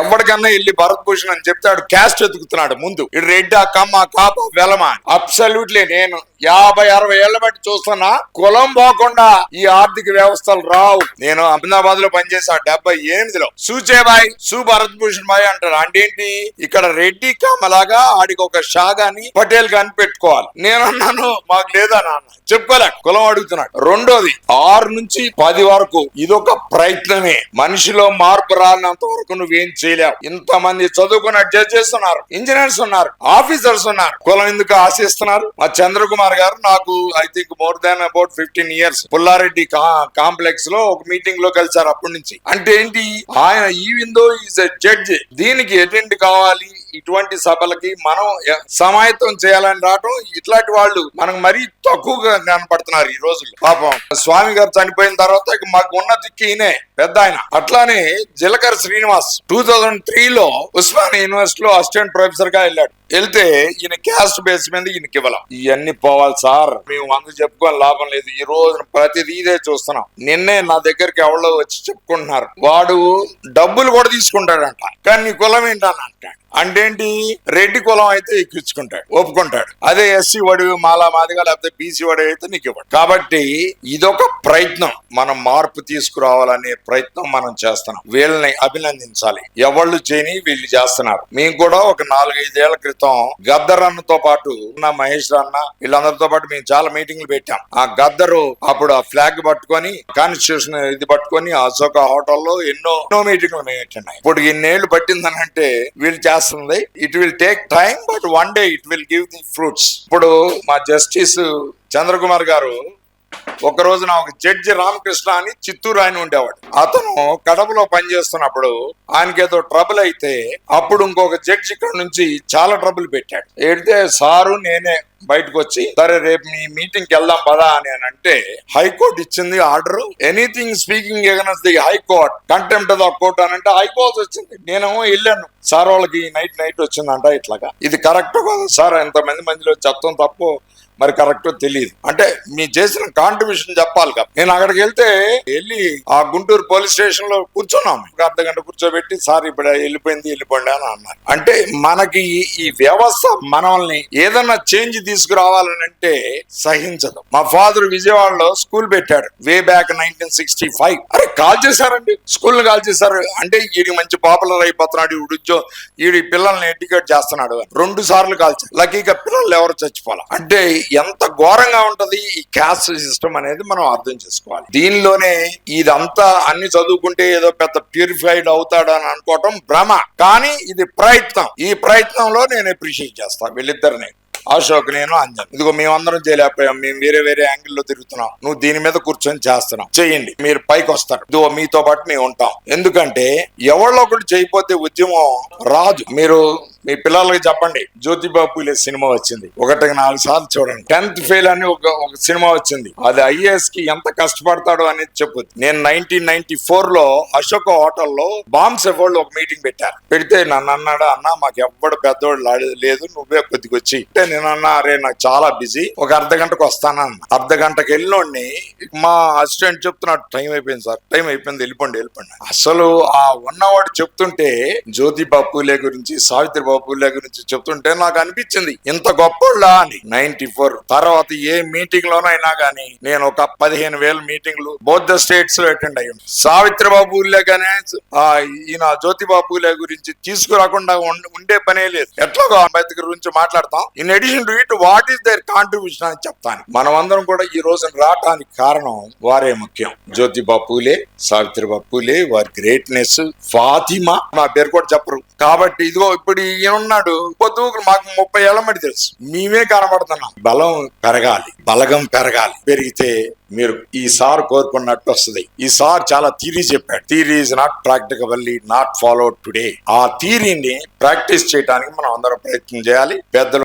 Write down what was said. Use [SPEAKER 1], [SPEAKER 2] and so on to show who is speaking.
[SPEAKER 1] ఎవరికన్నా వెళ్ళి భరత్ భూషణ్ అని చెప్తాడు క్యాస్ట్ ఎతుకుతున్నాడు ముందు. ఇటు రెడ్డా కమ్మ కాప వెలమా అబ్సల్యూట్లీ నేను యాభై అరవై ఏళ్ళ బట్టి చూస్తున్నా కులం పోకుండా ఈ ఆర్థిక వ్యవస్థలు రావు. నేను అహ్మదాబాద్లో పనిచేసా డెబ్బై ఎనిమిదిలో. సూచేబాయ్ సు భరత్ భూషణ్ బాయ్ అంటారు. అంటే ఏంటి ఇక్కడ రెడ్డి కమ్మలాగా ఆడికి ఒక షాగాని పటేల్ గాని పెట్టుకోవాలి. నేను అన్నాను మాకు లేదా నాన్న? చెప్పుకోలే కులం అడుగుతున్నాడు. రెండోది ఆరు నుంచి పది వరకు ఇదొక ప్రయత్నమే. మనిషిలో మార్పు రానంత వరకు నువ్వేం చేయలేవు ఇంతమంది చదువుకున్న జడ్జెస్ ఉన్నారు ఇంజనీర్స్ ఉన్నారు ఆఫీసర్స్ ఉన్నారు. కులం ఎందుకు ఆశిస్తున్నారు? మా చంద్రకుమార్ గారు నాకు I think more than about fifteen years Pullareddy కాంప్లెక్స్లో ఒక మీటింగ్లో కలిసారు అప్పటి నుంచి. అంటే ఏంటి? ఆయన ఈ విందో ఈజ్ ఎ జడ్జ్ దీనికి అటెండ్ కావాలి? ఇటువంటి సభలకి మనం ఎ- సమాయత్తం చేయాలని రావటం ఇట్లాంటి వాళ్ళు మనకు మరీ తక్కువగా కనపడుతున్నారు ఈ రోజుల్లో. పాపం. స్వామి గారు చనిపోయిన తర్వాత ఇక మాకు ఉన్న దిక్కు ఈయనే పెద్ద ఆయన. అట్లానే జిలకర శ్రీనివాస్ టూ థౌజండ్ త్రీ లో ఉస్మానియా యూనివర్సిటీ లో అసిస్టెంట్ ప్రొఫెసర్గా వెళ్ళాడు. వెళ్తే ఈయన క్యాస్ట్ బేస్ మీద ఈయనకి ఇవ్వలేం. ఇవన్నీ పోవాలి సార్. మేము అందుకు చెప్పుకోని లాభం లేదు. ఈ రోజున ప్రతిదీ ఇదే చూస్తున్నాం. నిన్నే నా దగ్గరికి ఎవరో వచ్చి చెప్పుకుంటున్నారు. వాడు డబ్బులు కూడా తీసుకుంటాడంట. కానీ నీ కులం ఏంటని అంటాడు. అంటేంటి రెడ్డి కులం అయితే ఎక్కించుకుంటాడు ఒప్పుకుంటాడు. అదే ఎస్సీ వడివి మాలా మాదిగా లేకపోతే బీసీ వడి అయితే నీకు ఇవ్వడు. కాబట్టి ఇదొక ప్రయత్నం. మనం మార్పు తీసుకురావాలనే ప్రయత్నం మనం చేస్తున్నాం. వీళ్ళని అభినందించాలి. ఎవళ్ళు చేయని వీళ్ళు చేస్తున్నారు. మేము కూడా ఒక నాలుగైదేళ్ళ క్రితం గద్దర్ అన్నతో పాటు నా మహేష్ అన్న వీళ్ళందరితో పాటు మేము చాలా మీటింగ్లు పెట్టాం. ఆ గద్దరు అప్పుడు ఆ ఫ్లాగ్ పట్టుకొని కాన్స్టిట్యూషన్ ఇది పట్టుకొని అశోక హోటల్లో ఎన్నో ఎన్నో మీటింగ్లు మేము పెట్టినాయి ఇప్పుడు ఇన్నేళ్ళు పట్టిందనంటే వీళ్ళు చేస్తుంది. It will take time but one day it will give the fruits ఇప్పుడు మా జస్టిస్ చంద్రకుమార్ గారు ఒక రోజున ఒక జడ్జి రామకృష్ణ అని చిత్తూరు ఆయన ఉండేవాడు. అతను కడపలో పనిచేస్తున్నప్పుడు ఆయనకి ఏదో ట్రబుల్ అయితే అప్పుడు ఇంకొక జడ్జి ఇక్కడ నుంచి చాలా ట్రబుల్ పెట్టాడు. ఏడితే సారు నేనే బయటకు వచ్చి సరే రేపు మీ మీటింగ్కి వెళ్దాం పదా అని అని అంటే హైకోర్టు ఇచ్చింది order. Anything speaking against the high court contempt of court అని అంటే హైకోర్టు వచ్చింది. నేనేమో వెళ్ళాను. సార్ వాళ్ళకి నైట్ నైట్ వచ్చిందంట ఇట్లాగా. ఇది కరెక్ట్ కాదు. సార్ ఎంతమంది మందిలో చెప్తాం తప్పు మరి కరెక్ట్ తెలియదు అంటే మీ చేసిన కాంట్రిబ్యూషన్ చెప్పాలి కదా. నేను అక్కడికి వెళ్తే వెళ్ళి ఆ గుంటూరు పోలీస్ స్టేషన్లో కూర్చున్నాం. ఒక అర్ధ గంట కూర్చోబెట్టి సార్ ఇప్పుడు వెళ్ళిపోయింది వెళ్ళిపోండి అని అన్నారు. అంటే మనకి ఈ- ఈ వ్యవస్థ మనల్ని ఏదన్నా చేంజ్ తీసుకురావాలని అంటే సహించదు. మా ఫాదర్ విజయవాడలో స్కూల్ పెట్టాడు. Way back nineteen sixty five. అరే కాల్ చేశారండి? స్కూల్ కాల్ చేశారు. అంటే ఈడి మంచి పాపులర్ అయిపోతున్నాడు ఈడు ఉద్యోగం ఈడి పిల్లల్ని ఎడ్యుకేట్ చేస్తున్నాడు రెండు సార్లు కాల్చారు లక్కీగా పిల్లలు ఎవరు చచ్చిపోవాలి? అంటే ఎంత ఘోరంగా ఉంటది ఈ క్యాస్ట్ సిస్టమ్ అనేది మనం అర్థం చేసుకోవాలి. దీనిలోనే ఇదంతా అన్ని చదువుకుంటే ఏదో పెద్ద ప్యూరిఫైడ్ అవుతాడు అని అనుకోవటం భ్రమ. కానీ ఇది ప్రయత్నం. ఈ ప్రయత్నంలో నేను అప్రిషియేట్ చేస్తాను వీళ్ళిద్దరిని. అశోక్ నేను అంజన్ ఇదిగో మేమందరం చేయలేకపోయాం మేము వేరే వేరే యాంగిల్లో తిరుగుతున్నాం. నువ్వు దీని మీద కూర్చొని చేస్తున్నావు. చేయండి. మీరు పైకి వస్తారు. ఇదిగో మీతో పాటు మేము ఉంటాం. ఎందుకంటే ఎవరో ఒకటి చేయకపోతే ఉద్యమం రాదు. మీరు మీ పిల్లలకి చెప్పండి. జ్యోతిబాబు పూలే సినిమా వచ్చింది. ఒకటి నాలుగు సార్లు చూడండి. టెన్త్ ఫెయిల్ అని ఒక ఒక సినిమా వచ్చింది. అది ఐఏఎస్కి ఎంత కష్టపడతాడో అనేది చెప్పు నేను నైన్టీన్ నైన్టీ ఫోర్లో అశోక హోటల్లో బాంబ్స్ వాళ్ళు ఒక మీటింగ్ పెట్టారు పెడితే నన్ను అన్నాడు అన్న మాకు ఎవ్వడు పెద్దోడు లేదు నువ్వే కొద్దిగా వచ్చి. అంటే నేను అన్నా అరే నాకు చాలా బిజీ. ఒక అర్ధ గంటకు వస్తానన్న అర్ధ గంటకి వెళ్ళినోడిని మా అసిస్టెంట్ చెప్తున్నాడు టైం అయిపోయింది సార్ టైం అయిపోయింది వెళ్ళిపోండి వెళ్ళిపోండి అసలు ఆ ఉన్నవాడు చెప్తుంటే జ్యోతి బాపులే గురించి సావిత్రి బాపులే గురించి చెప్తుంటే నాకు అనిపించింది ఇంత గొప్పోళ్ళ? అని. Ninety four. తర్వాత ఏ మీటింగ్ లోనైనా గానీ నేను ఒక పదిహేను వేల మీటింగ్లు బౌద్ధ స్టేట్స్లో అటెండ్ అయ్యాను. సావిత్రి బాపులే గానే ఈయన జ్యోతి బాపులే గురించి తీసుకురాకుండా ఉండ- ఉండే పనే లేదు. ఎట్లాగో అంబేద్కర్ గురించి మాట్లాడతాం. In addition to it what is their contribution అని చెప్తాను. మనం అందరం కూడా ఈ రోజున రావటానికి కారణం వారే ముఖ్యం. జ్యోతిబా పూలే సావిత్రిబా పూలే వారి గ్రేట్నెస్ ఫాతిమా నా పేరు కూడా చెప్పరు. కాబట్టి ఇదిగో ఇప్పుడు ఉన్నాడు పొద్దుకులు మాకు ముప్పై ఏళ్ళ మడి తెలుసు. మేమే కనబడుతున్నాం. బలం పెరగాలి. బలగం పెరగాలి. పెరిగితే మీరు ఈ సార్ కోరుకున్నట్టు వస్తుంది. ఈ సార్ చాలా థీరీ చెప్పాడు. Theory is not practicably not follow today ఆ థీరీని ప్రాక్టీస్ చేయడానికి మనం అందరం ప్రయత్నం చేయాలి. పెద్దలు